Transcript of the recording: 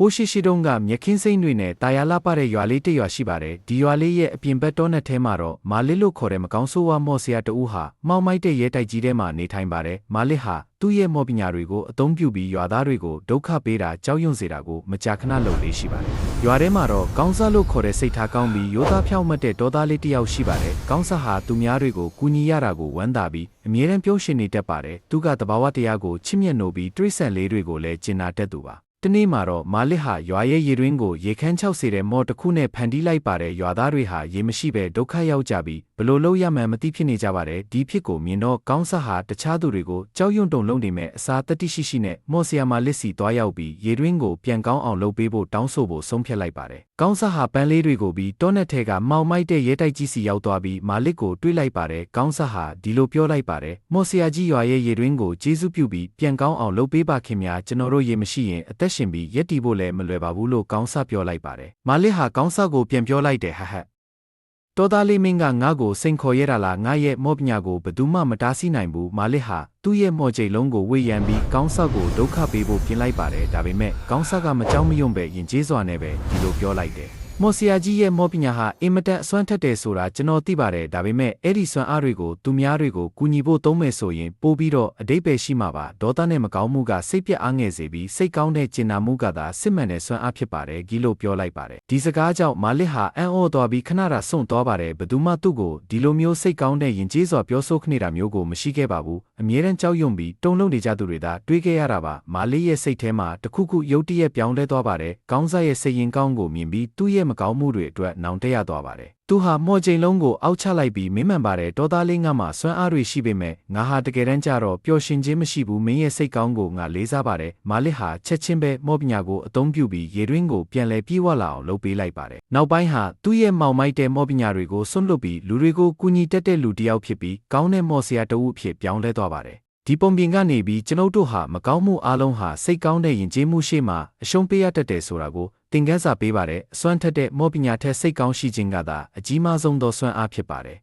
ဟိုးရှိရှိတုန်းကမြက်ခင်းစိမ့်တွေနဲ့တာယာလာပတဲ့ရွာလေးတစ်ရွာရှိပါတယ်ဒီရွာလေးရဲ့အပြင်ဘက်တောနဲ့ထဲမှာတော့မာလစ်လို့ခေါ်တဲ့မကောင်းဆိုးဝါးမော့ဆရာတဦးဟာမှောင်မိုက်တဲ့ရဲတိုက်ကြီးထဲမှာနေထိုင်ပါတယ်မာလစ်ဟာသူ့ရဲ့မော်ပညာတွေကိုအသုံးပြုပြီးရွာသားတွေကိုဒုက္ခပေးတာကြောက်ရွံ့စေတာကိုမကြာခဏလုပ်လေးရှိပါတယ်ရွာထဲမှာတော့ကောင်းစားလို့ခေါ်တဲ့စိတ်ထားကောင်းပြီးရိုးသားဖြောင့်မတ်တဲ့ဒေါသားလေးတစ်ယောက်ရှိပါတယ်ကောင်းစားဟာသူများတွေကိုကူညီရတာကိုဝမ်းသာပြီးအမြဲတမ်းပြောရှင်နေတတ်ပါတယ်သူကတဘာဝတရားကိုချစ်မြတ်နိုးပြီးတိရစ္ဆာန်လေးတွေကိုလည်းကျင်နာတတ်သူပါ တနေ့မှာတော့မာလစ်ဟာရွာရဲ့ရေတွင်းကိုရေခမ်းချောက်စေတဲ့မော်တစ်ခုနဲ့ဖန်တီးလိုက်ပါတယ်ရွာသားတွေဟာရေမရှိပဲဒုက္ခရောက်ကြပြီး ဘလို့လို့ရမှန်းမသိဖြစ်နေကြပါတယ်ဒီဖြစ်ကိုမြင်တော့ကောင်းဆာဟာတခြားသူတွေကိုကြောက်ရွံ့တုန်လုံးနေမဲ့အစာတတိရှိရှိနဲ့မော်ဆီယာမာလစ်စီသွားရောက်ပြီးရေတွင်းကိုပြန်ကောင်းအောင်လုပ်ပေးဖို့တောင်းဆိုဖို့ဆုံးဖြတ်လိုက်ပါတယ်ကောင်းဆာဟာပန်းလေးတွေကိုပြီးတောနက်ထဲကမောင်မိုက်တဲ့ရဲတိုက်ကြီးစီရောက်သွားပြီးမာလစ်ကိုတွေးလိုက်ပါတယ်ကောင်းဆာဟာဒီလိုပြောလိုက်ပါတယ်မော်ဆီယာကြီးရွာရဲ့ရေတွင်းကိုကျေးဇူးပြုပြီးပြန်ကောင်းအောင်လုပ်ပေးပါခင်များကျွန်တော်တို့ရေမရှိရင်အသက်ရှင်ပြီးရက်တီဖို့လည်းမလွယ်ပါဘူးလို့ကောင်းဆာပြောလိုက်ပါတယ်မာလစ်ဟာကောင်းဆာကိုပြန်ပြောလိုက်တယ်ဟဟ တ်တော်သားလေးမင်းကငါ့ကိုစိန်ခေါ်ရတာလားငါရဲ့မော့ပညာကိုဘယ်သူမှမတားဆီးနိုင်ဘူးမာလစ်ဟာသူ့ရဲ့မော့ကျိတ်လုံးကိုဝေယံပြီးကောင်းဆောက်ကိုဒုက္ခပေးဖို့ပြင်လိုက်ပါတယ်ဒါပေမဲ့ကောင်းဆောက်ကမကြောက်မရွံ့ပဲယဉ်ကျေးစွာနဲ့ပဲဒီလိုပြောလိုက်တယ် မော်ဆီယာကြီးရဲ့မော့ပညာဟာအင်မတန်အစွမ်းထက်တယ်ဆိုတာကျွန်တော်သိပါတယ်ဒါပေမဲ့အဲ့ဒီစွမ်းအားတွေကိုသူများတွေကိုကူညီဖို့သုံးမယ်ဆိုရင်ပို့ပြီးတော့အတိတ်ပဲရှိမှာပါဒေါသနဲ့မကောင်းမှုကစိတ်ပြက်အားငယ်စေပြီးစိတ်ကောင်းတဲ့ကျင်နာမှုကသာစစ်မှန်တဲ့စွမ်းအားဖြစ်ပါတယ်ဂီလို့ပြောလိုက်ပါတယ်ဒီစကားကြောင့်မာလစ်ဟာအံ့ဩသွားပြီးခဏတာစွန့်သွားပါတယ်ဘယ်သူမှသူ့ကိုဒီလိုမျိုးစိတ်ကောင်းတဲ့ယဉ်ကျေးစွာပြောဆိုခနေတာမျိုးကိုမရှိခဲ့ပါဘူးအမြဲတမ်းကြောက်ရွံ့ပြီးတုန်လှုပ်နေကြသူတွေသာတွေးခဲ့ရတာပါမာလစ်ရဲ့စိတ်ထဲမှာတခုခုယုတ်တရက်ပြောင်းလဲသွားပါတယ်ကောင်းစားရဲ့စိတ်ရင်ကောင်းကိုမြင်ပြီးသူ့ရဲ့မကောင်းမှုတွေအတွက်နောင်တရသွားပါတယ်သူဟာမော်ကျိန်လုံးကိုအောက်ချလိုက်ပြီးမင်းမှန်ပါတယ်ဒေါ်သားလေးငါမှစွမ်းအားတွေရှိပေမဲ့ငါဟာတကယ်တမ်းကျတော့ပျော်ရွှင်ခြင်းမရှိဘူးမင်းရဲ့စိတ်ကောင်းကိုငါလေးစားပါတယ်မာလစ်ဟာချက်ချင်းပဲမော့ပညာကိုအသုံးပြုပြီးရေတွင်းကိုပြန်လဲပြေးဝလာအောင်လုပ်ပေးလိုက်ပါတယ်နောက်ပိုင်းဟာသူ့ရဲ့မောင်မိုက်တဲ့မော့ပညာတွေကိုဆွန့်လွတ်ပြီးလူတွေကိုကူညီတတ်တဲ့လူတစ်ယောက်ဖြစ်ပြီးကောင်းတဲ့မော်ဆရာတဦးအဖြစ်ပြောင်းလဲသွားပါတယ် ဒီပုံပြင်ကနေပြီးကျွန်ုပ်တို့ဟာမကောင်းမှုအလုံးဟာစိတ်ကောင်းတဲ့ယဉ်ကျေးမှုရှိမှအရှုံးပေးရတတ်တယ်ဆိုတာကိုသင်ခန်းစာပေးပါတယ်အစွမ်းထက်တဲ့မောပညာထက်စိတ်ကောင်းရှိခြင်းကသာအကြီးမားဆုံးသောစွမ်းအားဖြစ်ပါတယ်